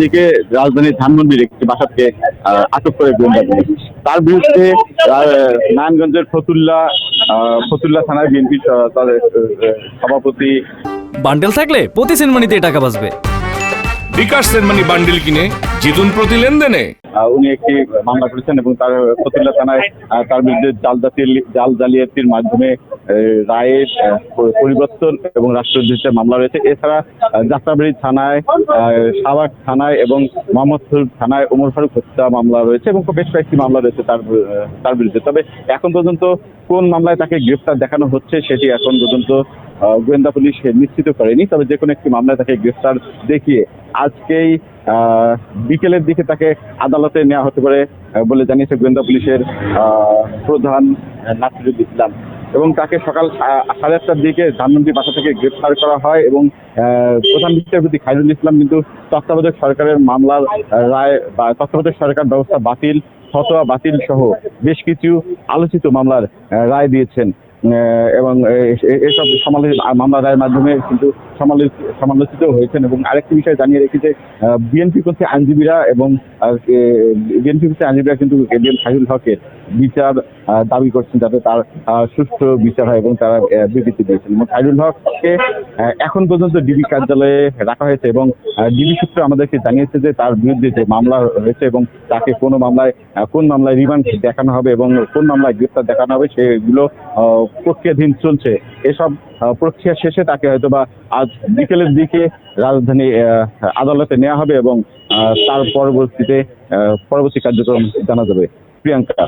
দিকে রাজধানীর ধানমন্ডির একটি বাসা থেকে আটক করে গোয়েন্দা পুলিশ। তার বিরুদ্ধে নারায়ণগঞ্জের ফতুল্লা ফতুল্লা থানার বিএনপি তাদের সভাপতি বান্ডেল থাকলে প্রতি সিনেমানিতে টাকা বাঁচবে। বিকাশ সেনমানি বান্ডিল কিনে জিতুন প্রতি লেনদেনে। উনি একটি মামলা করেছেন এবং তার ফতুল্লা থানায় তার বিরুদ্ধে জাল জাল জালিয়াতির মাধ্যমে রায়ের পরিবর্তন এবং রাষ্ট্রদ্রোহিতার মামলা রয়েছে। এছাড়া যাত্রাবাড়ি থানায় সাভার থানায় এবং মোহাম্মদপুর থানায় ওমর ফারুক হত্যা মামলা রয়েছে এবং বেশ কয়েকটি মামলা রয়েছে তার তার বিরুদ্ধে। তবে এখন পর্যন্ত কোন মামলায় তাকে গ্রেফতার দেখানো হচ্ছে, সেটি এখন পর্যন্ত গোয়েন্দা পুলিশ নিশ্চিত করেনি, তবে যে কোনো একটি মামলায় তাকে গ্রেফতার দেখিয়ে আজকেই বিকেলের দিকে তাকে আদালতে নেওয়া হতে পারে বলে জানিয়েছে গোয়েন্দা পুলিশের প্রধান নাসিরুল ইসলাম। এবং তাকে সকাল সাড়ে আটটার দিকে ধানমন্ডি বাসা থেকে গ্রেফতার করা হয় এবং প্রধান বিচারপতি খাইরুল ইসলাম কিন্তু তত্ত্বাবধায়ক সরকারের মামলার রায় বা তত্ত্বাবধায়ক সরকার ব্যবস্থা বাতিল, ফতোয়া বাতিল সহ বেশ কিছু আলোচিত মামলার রায় দিয়েছেন। এবং এসব সমালোচিত মামলা রায়ের মাধ্যমে কিন্তু সমালোচিত হয়েছেন এবং আরেকটি বিষয় জানিয়ে রেখে যে বিএনপি করছে আইনজীবীরা এবং বিএনপি করছে আইনজীবীরা কিন্তু এডিএম শাহিদুল হকের বিচার দাবি করছেন যাতে তার সুষ্ঠু বিচার হয় এবং তারা বিবৃতি দিয়েছেন। এবং শাহিদুল হককে এখন পর্যন্ত ডিবি কার্যালয়ে রাখা হয়েছে এবং ডিবি সূত্র আমাদেরকে জানিয়েছে যে তার বিরুদ্ধে যে মামলা হয়েছে এবং তাকে কোনো মামলায় কোন মামলায় রিমান্ড দেখানো হবে এবং কোন মামলায় গ্রেপ্তার দেখানো হবে সেগুলো প্রক্রিয়াধীন চলছে। এসব প্রক্রিয়া শেষে তাকে হয়তো বা আজ বিকেলের দিকে রাজধানী আদালতে নেওয়া হবে এবং তার পরবর্তীতে পরবর্তী কার্যক্রম জানা যাবে। প্রিয়াঙ্কা।